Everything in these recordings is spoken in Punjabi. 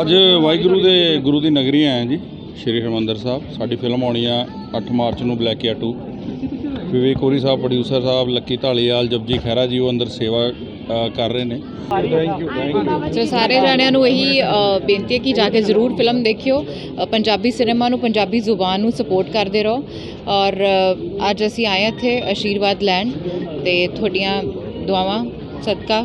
ਅੱਜ ਵਾਹਿਗੁਰੂ ਦੇ ਗੁਰੂ ਦੀ ਨਗਰੀ ਆਏ ਜੀ, ਸ਼੍ਰੀ ਹਰਿਮੰਦਰ ਸਾਹਿਬ। ਸਾਡੀ ਫਿਲਮ ਆਉਣੀ ਆ 8 ਮਾਰਚ ਨੂੰ ਬਲੈਕ ਆ 2 ਵਿਵੇਕ ਕੋਰੀ ਸਾਹਿਬ ਪ੍ਰੋਡਿਊਸਰ ਸਾਹਿਬ, ਲੱਕੀ ਢਾਲੀਵਾਲ ਜਪਜੀ ਖਹਿਰਾ ਜੀ, ਉਹ ਅੰਦਰ ਸੇਵਾ ਕਰ ਰਹੇ ਨੇ। ਸੋ ਸਾਰੇ ਜਾਣਿਆਂ ਨੂੰ ਇਹੀ ਬੇਨਤੀ ਹੈ ਕਿ ਜਾ ਕੇ ਜ਼ਰੂਰ ਫਿਲਮ ਦੇਖਿਓ। ਪੰਜਾਬੀ ਸਿਨੇਮਾ ਨੂੰ, ਪੰਜਾਬੀ ਜ਼ੁਬਾਨ ਨੂੰ ਸਪੋਰਟ ਕਰਦੇ ਰਹੋ। ਔਰ ਅੱਜ ਅਸੀਂ ਆਏ ਹਾਂ ਇੱਥੇ ਆਸ਼ੀਰਵਾਦ ਲੈਣ ਤੇ ਤੁਹਾਡੀਆਂ ਦੁਆਵਾਂ, ਸਦਕਾ।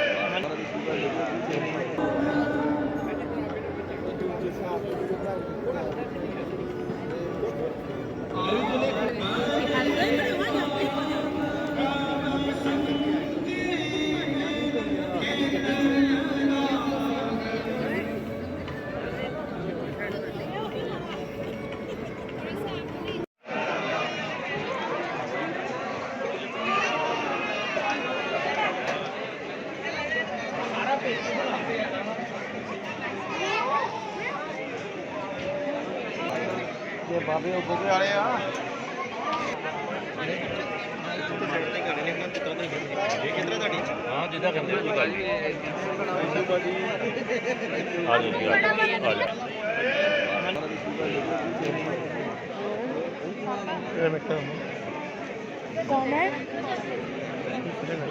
ਆ ਜਾਓ ਜੀ ਆ ਜਾਓ ਆ ਜਾਓ ਹਾਂ ਜਿੱਦਾਂ ਕਹਿੰਦੇ ਹੋ ਜੀ ਗੱਲ ਆ ਜਾਓ ਜੀ ਆ ਜਾਓ ਆ ਜਾਓ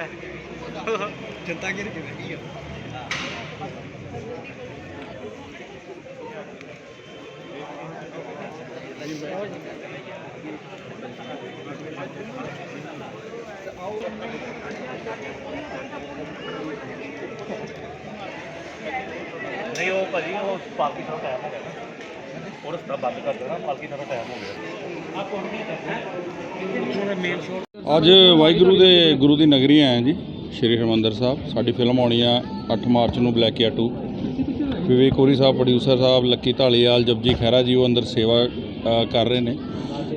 ਇਹਨਾਂ ਨੇ ਘੇਰਿਆ ਹੋਇਆ ਜਨਤਾ ਘੇਰ ਕੇ ਬੈਠੀ ਆ ਨਹੀਂ, ਉਹ ਭਾਜੀ, ਉਹ ਪਾਲਕੀ ਟਾਈਮ ਹੋ ਗਿਆ ਉਹ ਰਸਤਾ ਬੰਦ ਕਰ ਦੇਣਾ ਪਾਲਕੀ ਥੋੜਾ ਟਾਈਮ ਹੋ ਗਿਆ। ਅੱਜ ਵਾਹਿਗੁਰੂ ਦੇ ਗੁਰੂ ਦੀ ਨਗਰੀ ਆਏ ਹਾਂ ਜੀ, ਸ਼੍ਰੀ ਹਰਿਮੰਦਰ ਸਾਹਿਬ। ਸਾਡੀ ਫਿਲਮ ਆਉਣੀ ਆ 8 ਮਾਰਚ ਨੂੰ ਬਲੈਕ ਆ 2 ਵਿਵੇਕ ਕੋਰੀ ਸਾਹਿਬ ਪ੍ਰੋਡਿਊਸਰ ਸਾਹਿਬ, ਲੱਕੀ ਢਾਲੀਵਾਲ ਜਪਜੀ ਖਹਿਰਾ ਜੀ, ਉਹ ਅੰਦਰ ਸੇਵਾ ਕਰ ਰਹੇ ਨੇ।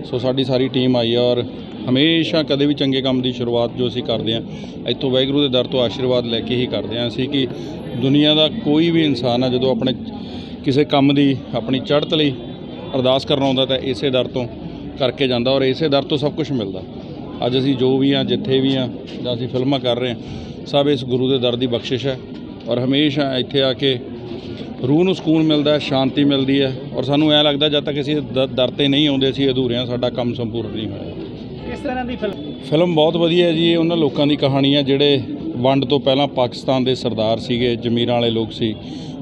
ਸੋ ਸਾਡੀ ਸਾਰੀ ਟੀਮ ਆਈ ਆ ਔਰ ਹਮੇਸ਼ਾ ਕਦੇ ਵੀ ਚੰਗੇ ਕੰਮ ਦੀ ਸ਼ੁਰੂਆਤ ਜੋ ਅਸੀਂ ਕਰਦੇ ਹਾਂ, ਇੱਥੋਂ ਵਾਹਿਗੁਰੂ ਦੇ ਦਰ ਤੋਂ ਆਸ਼ੀਰਵਾਦ ਲੈ ਕੇ ਹੀ ਕਰਦੇ ਹਾਂ। ਅਸੀਂ ਕਿ ਦੁਨੀਆ ਦਾ ਕੋਈ ਵੀ ਇਨਸਾਨ ਆ, ਜਦੋਂ ਆਪਣੇ ਕਿਸੇ ਕੰਮ ਦੀ ਆਪਣੀ ਚੜ੍ਹਤ ਲਈ ਅਰਦਾਸ ਕਰਨ ਆਉਂਦਾ ਤਾਂ ਇਸੇ ਦਰ ਤੋਂ ਕਰਕੇ ਜਾਂਦਾ ਔਰ ਇਸੇ ਦਰ ਤੋਂ ਸਭ ਕੁਝ ਮਿਲਦਾ। ਅੱਜ ਅਸੀਂ ਜੋ ਵੀ ਆ ਜਿੱਥੇ ਵੀ ਆ ਜਾਂ ਅਸੀਂ ਫਿਲਮਾਂ ਕਰ ਰਹੇ ਹਾਂ ਸਭ ਇਸ ਗੁਰੂ ਦੇ ਦਰ ਦੀ ਬਖਸ਼ਿਸ਼ ਹੈ ਔਰ ਹਮੇਸ਼ਾ ਇੱਥੇ ਆ ਕੇ ਰੂਹ ਨੂੰ ਸਕੂਨ ਮਿਲਦਾ ਹੈ ਸ਼ਾਂਤੀ ਮਿਲਦੀ ਹੈ ਔਰ ਸਾਨੂੰ ਐ ਲੱਗਦਾ ਜਦ ਤੱਕ ਅਸੀਂ ਦਰ ਤੇ ਨਹੀਂ ਆਉਂਦੇ ਅਸੀਂ ਅਧੂਰੇ ਹਾਂ ਸਾਡਾ ਕੰਮ ਸੰਪੂਰਨ ਨਹੀਂ ਹੋਇਆ। ਕਿਸ ਤਰ੍ਹਾਂ ਦੀ ਫਿਲਮ? ਫਿਲਮ ਬਹੁਤ ਵਧੀਆ ਹੈ ਜੀ ਇਹ ਉਹਨਾਂ ਲੋਕਾਂ ਦੀ ਕਹਾਣੀ ਹੈ ਜਿਹੜੇ ਵੰਡ ਤੋਂ ਪਹਿਲਾਂ ਪਾਕਿਸਤਾਨ ਦੇ ਸਰਦਾਰ ਸੀਗੇ ਜ਼ਮੀਰਾਂ ਵਾਲੇ ਲੋਕ ਸੀ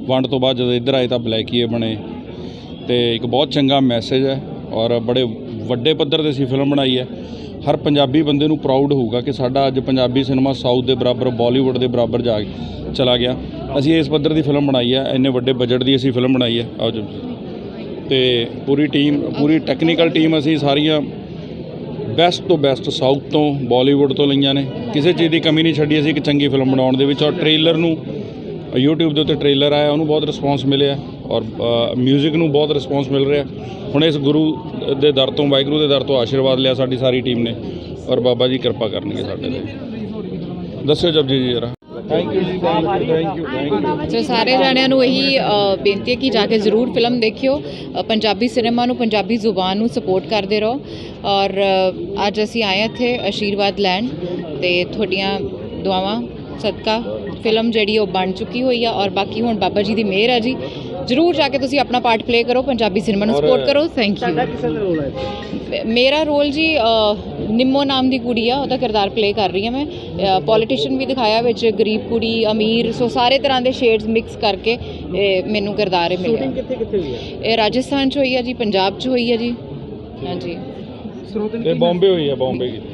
ਵੰਡ ਤੋਂ ਬਾਅਦ ਜਦੋਂ ਇੱਧਰ ਆਏ ਤਾਂ ਬਲੈਕੀਏ ਬਣੇ। ਤੇ ਇੱਕ ਬਹੁਤ ਚੰਗਾ ਮੈਸੇਜ ਹੈ ਔਰ ਬੜੇ ਵੱਡੇ ਪੱਧਰ ਤੇ ਅਸੀਂ ਫਿਲਮ ਬਣਾਈ ਹੈ। ਹਰ ਪੰਜਾਬੀ ਬੰਦੇ ਨੂੰ ਪ੍ਰਾਊਡ ਹੋਊਗਾ ਕਿ ਸਾਡਾ ਅੱਜ ਪੰਜਾਬੀ ਸਿਨੇਮਾ ਸਾਊਥ ਦੇ ਬਰਾਬਰ ਬਾਲੀਵੁੱਡ ਦੇ ਬਰਾਬਰ ਜਾ ਚਲਾ ਗਿਆ। ਅਸੀਂ ਇਸ ਪੱਧਰ ਦੀ ਫਿਲਮ ਬਣਾਈ ਹੈ, ਇੰਨੇ ਵੱਡੇ ਬਜਟ ਦੀ ਅਸੀਂ ਫਿਲਮ ਬਣਾਈ ਹੈ। ਆਓ ਜੀ। ਤੇ ਪੂਰੀ ਟੀਮ ਪੂਰੀ ਟੈਕਨੀਕਲ ਟੀਮ ਅਸੀਂ ਸਾਰੀਆਂ ਬੈਸਟ ਤੋਂ ਬੈਸਟ ਸਾਊਥ ਤੋਂ ਬਾਲੀਵੁੱਡ ਤੋਂ ਲਈਆਂ ਨੇ। ਕਿਸੇ ਚੀਜ਼ ਦੀ ਕਮੀ ਨਹੀਂ ਛੱਡੀ ਅਸੀਂ ਇੱਕ ਚੰਗੀ ਫਿਲਮ ਬਣਾਉਣ ਦੇ ਵਿੱਚ ਔਰ ਟ੍ਰੇਲਰ ਨੂੰ YouTube ਦੇ ਉੱਤੇ ਟ੍ਰੇਲਰ ਆਇਆ ਉਹਨੂੰ ਬਹੁਤ ਰਿਸਪੌਂਸ ਮਿਲਿਆ ਔਰ 뮤직 ਨੂੰ ਬਹੁਤ ਰਿਸਪੌਂਸ ਮਿਲ ਰਿਹਾ। ਹੁਣ ਇਸ ਗੁਰੂ ਦੇ ਦਰ ਤੋਂ ਵਾਹਿਗੁਰੂ ਦੇ ਦਰ ਤੋਂ ਆਸ਼ੀਰਵਾਦ ਲਿਆ ਸਾਡੀ ਸਾਰੀ ਟੀਮ ਨੇ ਔਰ ਬਾਬਾ ਜੀ ਕਿਰਪਾ ਕਰਨਗੇ ਸਾਡੇ ਤੇ। ਦੱਸਿਓ ਜਪਜੀ ਜੀ ਜਰਾ। Thank you ji thank you thank you thank you so ਸਾਰੇ ਜਾਣਿਆਂ ਨੂੰ ਇਹੀ ਬੇਨਤੀ ਹੈ ਕਿ ਜਾ ਕੇ ਜ਼ਰੂਰ ਫਿਲਮ ਦੇਖਿਓ। ਪੰਜਾਬੀ ਸਿਨੇਮਾ ਨੂੰ ਪੰਜਾਬੀ ਜ਼ੁਬਾਨ ਨੂੰ ਸਪੋਰਟ ਕਰਦੇ ਰਹੋ। ਔਰ ਅੱਜ ਅਸੀਂ ਆਏ ਹਾਂ ਇੱਥੇ ਆਸ਼ੀਰਵਾਦ ਲੈਣ ਤੇ ਤੁਹਾਡੀਆਂ ਦੁਆਵਾਂ ਸਦਕਾ ਫਿਲਮ ਜਿਹੜੀ ਉਹ ਬਣ ਚੁੱਕੀ ਹੋਈ ਆ ਔਰ ਬਾਕੀ ਹੁਣ ਬਾਬਾ ਜੀ ਦੀ ਮਿਹਰ ਹੈ ਜੀ। ਜ਼ਰੂਰ ਜਾ ਕੇ ਤੁਸੀਂ ਆਪਣਾ ਪਾਰਟ ਪਲੇ ਕਰੋ ਪੰਜਾਬੀ ਸਿਨੇਮਾ ਨੂੰ ਸਪੋਰਟ ਕਰੋ। ਥੈਂਕ ਯੂ ਕਿਸ ਦਾ ਰੋਲ ਹੈ ਮੇਰਾ ਰੋਲ ਜੀ ਨਿੰਮੋ ਨਾਮ ਦੀ ਕੁੜੀ ਆ ਉਹਦਾ ਕਿਰਦਾਰ ਪਲੇ ਕਰ ਰਹੀ ਹਾਂ ਮੈਂ। ਪੋਲੀਟੀਸ਼ੀਅਨ ਵੀ ਦਿਖਾਇਆ ਵਿੱਚ ਗਰੀਬ ਕੁੜੀ ਅਮੀਰ ਸੋ ਸਾਰੇ ਤਰ੍ਹਾਂ ਦੇ ਸ਼ੇਡਸ ਮਿਕਸ ਕਰਕੇ ਇਹ ਮੈਨੂੰ ਕਿਰਦਾਰ ਇਹ ਸ਼ੂਟਿੰਗ ਮਿਲਿਆ ਕਿੱਥੇ ਕਿੱਥੇ ਹੋਈ ਹੈ ਇਹ ਰਾਜਸਥਾਨ ਚ ਹੋਈ ਆ ਜੀ ਪੰਜਾਬ ਚ ਹੋਈ ਆ ਜੀ। ਹਾਂਜੀ। ਸਰੋਤਨ ਤੇ ਬੰਬੇ ਹੋਈ ਹੈ ਬੰਬੇ ਕੀਤੀ